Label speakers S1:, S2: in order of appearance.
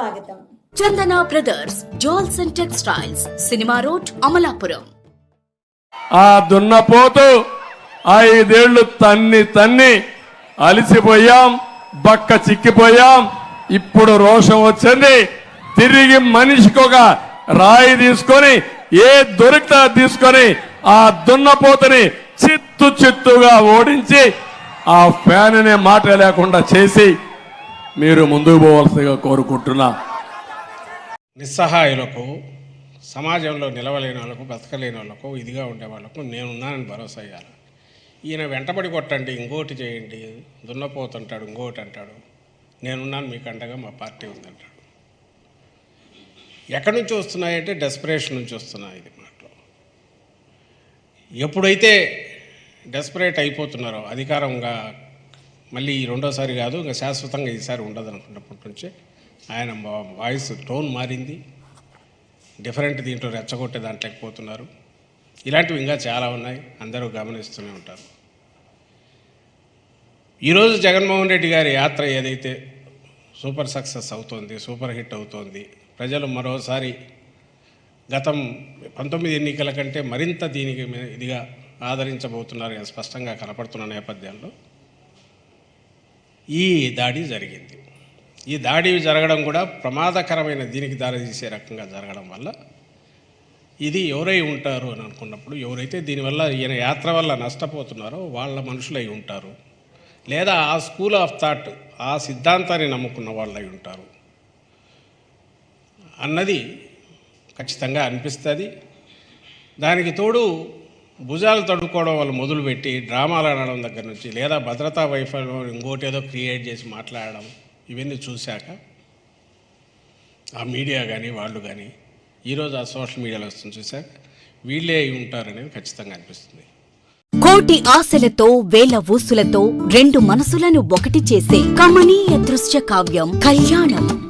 S1: స్వాగతం.
S2: Chandana brothers jewels and textiles cinema road Amalapuram.
S3: ఆ దున్నపోతు ఐదేళ్ళు తన్ని తన్ని అలిసిపోయాం బక్క చిక్కిపోయాం ఇప్పుడు రోషం వచ్చింది. తిరిగి మనిషికి ఒక రాయి తీసుకొని ఏ దొరికితే అది తీసుకొని ఆ దున్నపోతుని చిత్తు చిత్తుగా ఓడించి ఆ ఫ్యాన్ అనే మాట లేకుండా చేసి మీరు ముందుకు పోవాల్సిగా కోరుకుంటున్నా.
S4: నిస్సహాయులకు సమాజంలో నిలవలేని వాళ్ళకు బ్రతకలేని వాళ్ళకు ఇదిగా ఉండే వాళ్ళకు నేనున్నానని భరోసా ఇవ్వాలి ఈయన వెంటబడి కొట్టండి ఇంకోటి చేయండి దున్నపోతుంటాడు ఇంకోటి అంటాడు. నేనున్నాను మీకు అండగా మా పార్టీ ఉందంటాడు. ఎక్కడి నుంచి వస్తున్నాయంటే డెస్పరేషన్ నుంచి వస్తున్నాయి ఇది మాటలు. ఎప్పుడైతే డెస్పరేట్ అయిపోతున్నారో అధికారంగా మళ్ళీ ఈ రెండోసారి కాదు ఇంకా శాశ్వతంగా ఈసారి ఉండదు అనుకున్నప్పటి నుంచి ఆయన వాయిస్ టోన్ మారింది. డిఫరెంట్ దీంట్లో రెచ్చగొట్టే దాంట్లోకి పోతున్నారు ఇలాంటివి ఇంకా చాలా ఉన్నాయి. అందరూ గమనిస్తూనే ఉంటారు. ఈరోజు జగన్మోహన్ రెడ్డి గారి యాత్ర ఏదైతే సూపర్ సక్సెస్ అవుతోంది సూపర్ హిట్ అవుతోంది ప్రజలు మరోసారి గతం పంతొమ్మిది ఎన్నికల కంటే మరింత దీనికి ఇదిగా ఆదరించబోతున్నారు స్పష్టంగా కనపడుతున్న నేపథ్యంలో ఈ దాడి జరిగింది. ఈ దాడి జరగడం కూడా ప్రమాదకరమైన దీనికి దారితీసే రకంగా జరగడం వల్ల ఇది ఎవరై ఉంటారు అని అనుకున్నప్పుడు ఎవరైతే దీనివల్ల ఈయన యాత్ర వల్ల నష్టపోతున్నారో వాళ్ళ మనుషులై ఉంటారు. లేదా ఆ స్కూల్ ఆఫ్ థాట్ ఆ సిద్ధాంతాన్ని నమ్ముకున్న వాళ్ళై ఉంటారు. అన్నది ఖచ్చితంగా అనిపిస్తుంది. దానికి తోడు భుజాలు తడుక్కోవడం వాళ్ళు మొదలుపెట్టి డ్రామాలు ఆడడం దగ్గర నుంచి లేదా భద్రతా వైఫల్యం ఇంకోటి ఏదో క్రియేట్ చేసి మాట్లాడడం ఇవన్నీ చూశాక ఆ మీడియా కానీ వాళ్ళు కానీ ఈరోజు ఆ సోషల్ మీడియాలో వస్తుంది చూశాక వీళ్ళే అయి ఉంటారనేది ఖచ్చితంగా అనిపిస్తుంది.
S2: కోటి ఆశలతో వేల ఊసులతో రెండు మనసులను ఒకటి చేసే కమనీయ దృశ్య కావ్యం కళ్యాణం.